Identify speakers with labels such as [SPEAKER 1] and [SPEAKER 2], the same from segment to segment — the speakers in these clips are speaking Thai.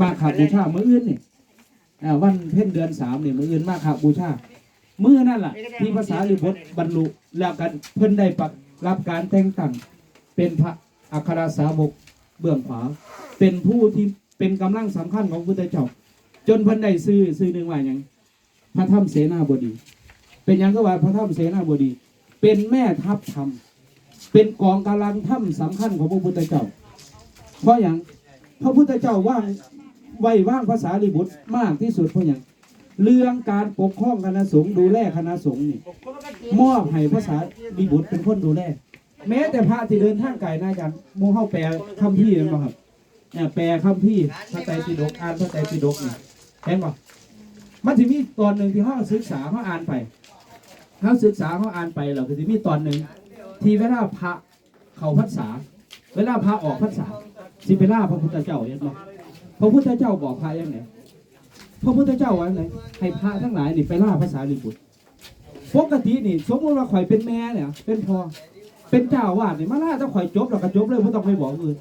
[SPEAKER 1] มาขาบูชามื้ออื่นนี่อ่าวันเพ็ญเดือนสามนี่มื้ออื่นมาขาบูชามื้อนั่นล่ะ ที่ภาษาลิบทบรรลุแล้วกันเพิ่นได้ปักรับการแต่งตั้งเป็นพระอัครสาวกเบื้องขวา เป็นผู้ที่เป็นกำลังสำคัญของพุทธเจ้าจนเพิ่นได้ซื้อซื้อหนึ่งว่าอย่างพระธรรมเสนาบดี เป็นหยังก็ว่าพระธรรมเสนาบดี เป็นแม่ทัพธรรม เป็นกองกำลังถ้ำสำคัญของพระพุทธเจ้า เพราะอย่างพระพุทธเจ้าว่าง ไว้ว่างภาษาลิบุตรมากที่สุดเพราะอย่างเรื่องการปกครองคณะสงฆ์ดูแลคณะสงฆ์นี่มอบให้ภาษาลิบุตรเป็นคนดูแลแม้แต่พระที่เดินทางไกลนะอาจารย์โมเข้าแปลคำพี่เห็นป่ะครับเนี่ยแปลคำพี่พระไตรปิฎกอ่านพระไตรปิฎกนี่เห็นป่ะมันจะมีตอนหนึ่งที่ห้องศึกษาเขาอ่านไปเขาศึกษาเขาอ่านไปเราคือจะมีตอนหนึ่งที่เวลาพระเขาพรรษา เวลาพระออกพรรษาสิเวลาพระพุทธเจ้าเห็นป่ะ พระพุทธเจ้าบอกพระยังไงพระพุทธเจ้าว่าไงให้พระทั้งหลายนี่ไปล่าภาษาลิบุตรปกตินี่สมมติว่าข่อยเป็นแม่เนี่ย เป็นพ่อเป็นเจ้าวาดนี่มาล่าถ้าข่อยจบแล้วก็จบเลยไม่ต้องไปบอกอื่น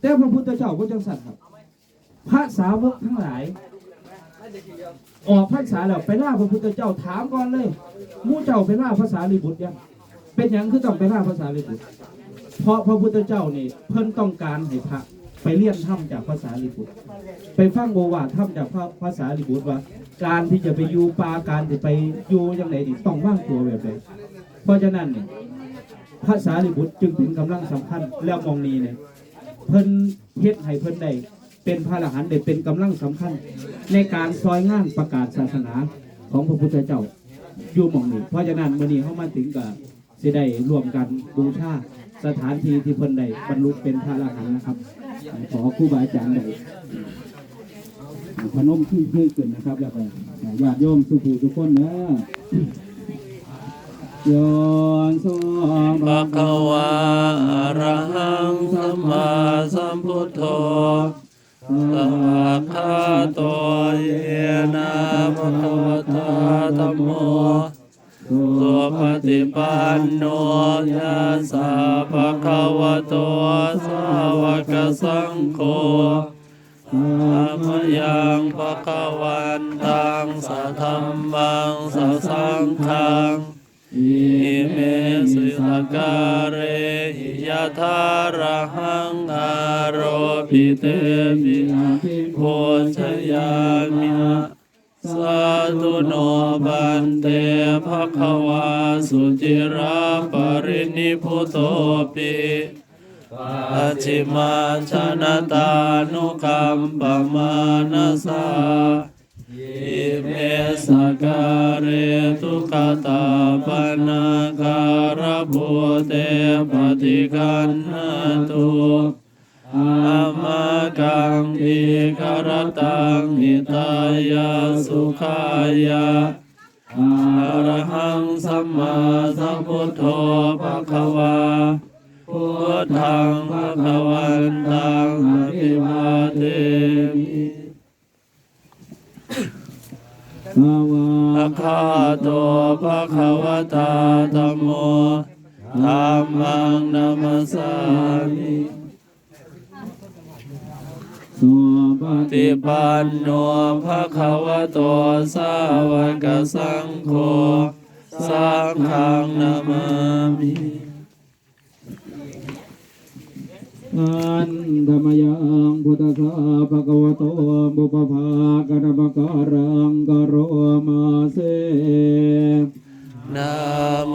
[SPEAKER 1] แต่พระพุทธเจ้าก็จังสัตว์ครับ พระสาวกทั้งหลาย ออกพรรษาแล้วไปล่าพระพุทธเจ้าถามก่อนเลยมู่เจ้าไปล่าภาษาลิบุตรยังเป็นยังคือต้องไปล่าภาษาลิบุตรเพราะพระพุทธเจ้านี่เพิ่นต้องการให้พระ ไปเรียนถ้ำจากภาษาลิบุตรไปฟังโอวาถ้ำจากภาษาลิบุตรว่า การที่จะไปอยู่ป่าการที่ไปอยู่ยังไงนี่ต้องว่างตัวแบบไหนเพราะฉะนั้นเนี่ยภาษาลิบุตรจึงเป็นกำลังสำคัญแล้วมองนี้เนี่ยเพิ่นเฮ็ดให้เพิ่นได้เป็นพระอรหันต์ได้เป็นกำลังสำคัญ ในการซอยงานประกาศศาสนาของพระพุทธเจ้าอยู่มองนี้ เพราะฉะนั้นวันนี้เขามาถึงกับสิได้ร่วมกันบูชาสถานที่ที่เพิ่นได้บรรลุเป็นพระอรหันต์นะครับ ขอครูบาอาจารย์ได้พนมขึ้นขึ้นขึ้นนะครับ แล้วก็ญาติโยมสุภูทุกคนนะโยนสอง
[SPEAKER 2] ภะคะวะอะระหังสัมมาสัมพุทโธสวากขาโตเยนะภะคะวะตาธัมโม สุปฏิปันโนยัสสะภะคะวะโตสาวกสังโฆธรรมยังภะคะวันตังสัทธัมมังสัสังฆังอิเมสิสการะหิยะทาระหังอาโรปิเตปิโพชยามิ สาธุโนบันเตภะคะวาสุจิราปรินิพุโตปิปัจิมาชนะตานุคัมปมานาสาอิเมสการะทุกตาปนาการะโพเตปฏิกันนตุ อามากังอิคารตังหิตายาสุขายาอะระหังสัมมาสัมพุทโธภะคะวาพุทธังภะคะวันตังอภิวาเทมิ
[SPEAKER 1] ภะ
[SPEAKER 2] ภะคะโตภะคะวะตาธัมโมธัมมังนัมสสามิ
[SPEAKER 1] สุป
[SPEAKER 2] ป
[SPEAKER 1] ฏิ
[SPEAKER 2] ฏิปันโนภะคะวะโตสาวกสังโฆสังฆังนามามิ
[SPEAKER 1] อันธรรมยังพุทธสสะภะคะวะโตบุปภากะนมการังกโรมาเส
[SPEAKER 2] นะโม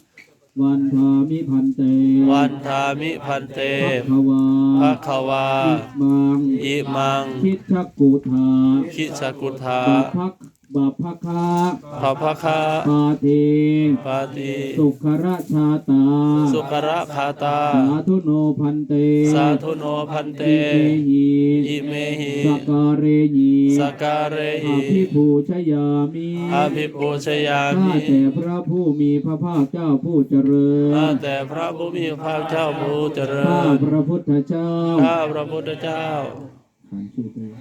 [SPEAKER 1] วันทามิพันเต
[SPEAKER 2] วันทามิพันเต
[SPEAKER 1] ภควา
[SPEAKER 2] ภะคะวา
[SPEAKER 1] มัง
[SPEAKER 2] อิมัง
[SPEAKER 1] คิดชักกุธา
[SPEAKER 2] คิชกุทา
[SPEAKER 1] ปัพัก
[SPEAKER 3] บัพพคา
[SPEAKER 2] ภพคา
[SPEAKER 3] ปาเท
[SPEAKER 2] ปาติ
[SPEAKER 3] สุขระชาตา
[SPEAKER 2] สุกระคาตา
[SPEAKER 3] สาธุโนพันเต
[SPEAKER 2] สาธุโนพันเต
[SPEAKER 3] อิเมหิ
[SPEAKER 2] อิเมหิ
[SPEAKER 3] สการเรญิ
[SPEAKER 2] สการะ
[SPEAKER 3] อ
[SPEAKER 2] หิ
[SPEAKER 3] ภิปูชยามิ
[SPEAKER 2] อาภิปูชยา
[SPEAKER 3] ข้า
[SPEAKER 2] มิ
[SPEAKER 3] แต่พระผู้มีพระภาคเจ้าผู้เจริญ
[SPEAKER 2] ข้าแต่พระผู้มีพระเจ้าผู้เจริ
[SPEAKER 3] ข้า
[SPEAKER 2] ญ
[SPEAKER 3] พระพุทธเจ้า
[SPEAKER 2] ข้าพระพุทธเจ้า
[SPEAKER 3] ขานชื่อตัว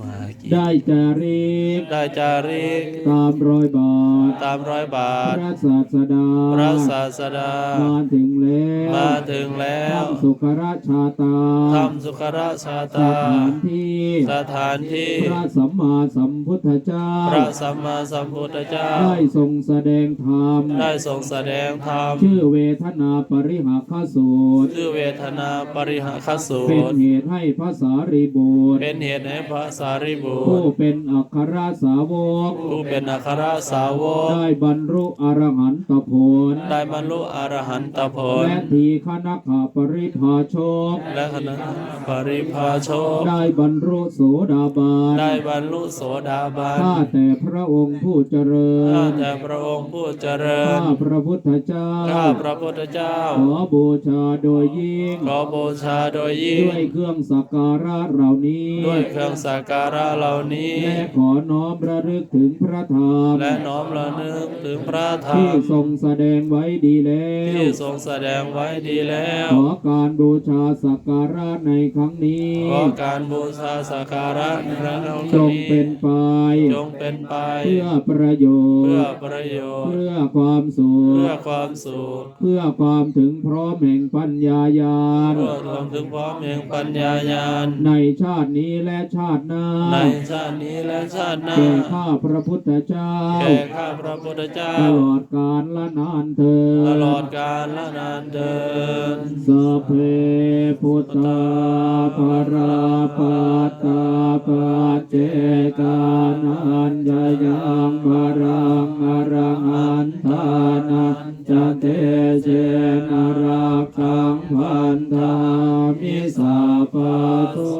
[SPEAKER 2] มากี
[SPEAKER 3] ได้จาริก
[SPEAKER 2] ได้จาริก
[SPEAKER 3] ตามรอยบาท
[SPEAKER 2] ตามร้อยบา
[SPEAKER 3] พ
[SPEAKER 2] ท
[SPEAKER 3] ระศาสดา
[SPEAKER 2] พระศาสดา
[SPEAKER 3] มาถึงแล้ว
[SPEAKER 2] มาถึงแล้ว
[SPEAKER 3] ทำสุขราชาตา
[SPEAKER 2] ทำสุขราชา
[SPEAKER 3] ส
[SPEAKER 2] ตา
[SPEAKER 3] ถานที่
[SPEAKER 2] สถานที่
[SPEAKER 3] พระสัมมาสัมพุทธเจ้า
[SPEAKER 2] พระสัมมาสัมพุทธเจ้า
[SPEAKER 3] ได้ทรงแสดงธรรม
[SPEAKER 2] ได้ทรงแสดงธรรม
[SPEAKER 3] ชื่อเวทนาปริหาคสูตร
[SPEAKER 2] ชื่อเวทนาปริหคสู
[SPEAKER 3] เป็น
[SPEAKER 2] ตร
[SPEAKER 3] เหตุให้พระสารีบุตร
[SPEAKER 2] เป็นเหตุให้พระสารีบุ
[SPEAKER 3] ผู้
[SPEAKER 2] ตร
[SPEAKER 3] เป็นอัครสาวก
[SPEAKER 2] ผู้เป็นอัครสาวก
[SPEAKER 3] ได้บรรลุอรหันตผล
[SPEAKER 2] ได้บรรลุอรหันตผล
[SPEAKER 3] และทีคณะขาปริภาโชค
[SPEAKER 2] และคณะปริพาโชค
[SPEAKER 3] ได้บรรลุโสดาบัน
[SPEAKER 2] ได้บรรลุโสดาบัน
[SPEAKER 3] ข้าแต่พระองค์ผู้เจริ
[SPEAKER 2] ข้า
[SPEAKER 3] ญ
[SPEAKER 2] แต่พระองค์ผู้เจริ
[SPEAKER 3] ข้า
[SPEAKER 2] ญ
[SPEAKER 3] พระพุทธเจ้า
[SPEAKER 2] ข้าพระพุทธเจ้า
[SPEAKER 3] ขอบูชาโดยยิ่ง
[SPEAKER 2] ขอบูชาโดยยิ่ง
[SPEAKER 3] ด้วยเครื่องสักการะเหล่านี้
[SPEAKER 2] ด้วยเครื่องสักการะเหล่านี้
[SPEAKER 3] และขอน้อมระลึกถึงพระธรรม
[SPEAKER 2] และน้อมระลึกถึงพระธรร
[SPEAKER 3] ที่
[SPEAKER 2] ม
[SPEAKER 3] ทรงแสดงไว้ดีแล้ว
[SPEAKER 2] ที่ทรงแสดงไว้ดีแล้ว
[SPEAKER 3] ขอการบูชาสักการะในครั้งนี้
[SPEAKER 2] ขอการบูชาสักการะในครั้ง
[SPEAKER 3] จง
[SPEAKER 2] นี้
[SPEAKER 3] เป็นไป
[SPEAKER 2] จงเป็นไป
[SPEAKER 3] เพื่อประโย
[SPEAKER 2] เพื่อ
[SPEAKER 3] ชน์
[SPEAKER 2] ประโยชน์
[SPEAKER 3] เพื่อความสุ
[SPEAKER 2] เพื่อ
[SPEAKER 3] ข
[SPEAKER 2] ความสุข
[SPEAKER 3] เพื่อความถึงพร้อมแห่งปัญญาญาณ
[SPEAKER 2] เพื่อรวมถึงพร้อมแห่งปัญญาญาณ
[SPEAKER 3] ในชาตินี้และชาติหน้า
[SPEAKER 2] ในชาตินี้และชาติหน้า
[SPEAKER 3] แก่ข้าพระพุทธเจ้า
[SPEAKER 2] แก่ข้าพระพุทธเจ้า
[SPEAKER 3] ตลอดกาลละนานเธอญ
[SPEAKER 2] ตลอดกาลและนานเดิน
[SPEAKER 3] สัพเพพุทธาปราปัตตาปัจเจกานันจะยังปรังอรังอันทานันจะเตเจนรักขังพันธามิสัพพะโตอะ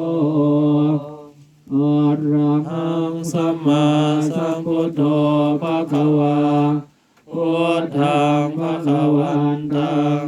[SPEAKER 3] ระหังสัมมาสัมพุทโธภะคะวาพุทธังภะคะวันตัง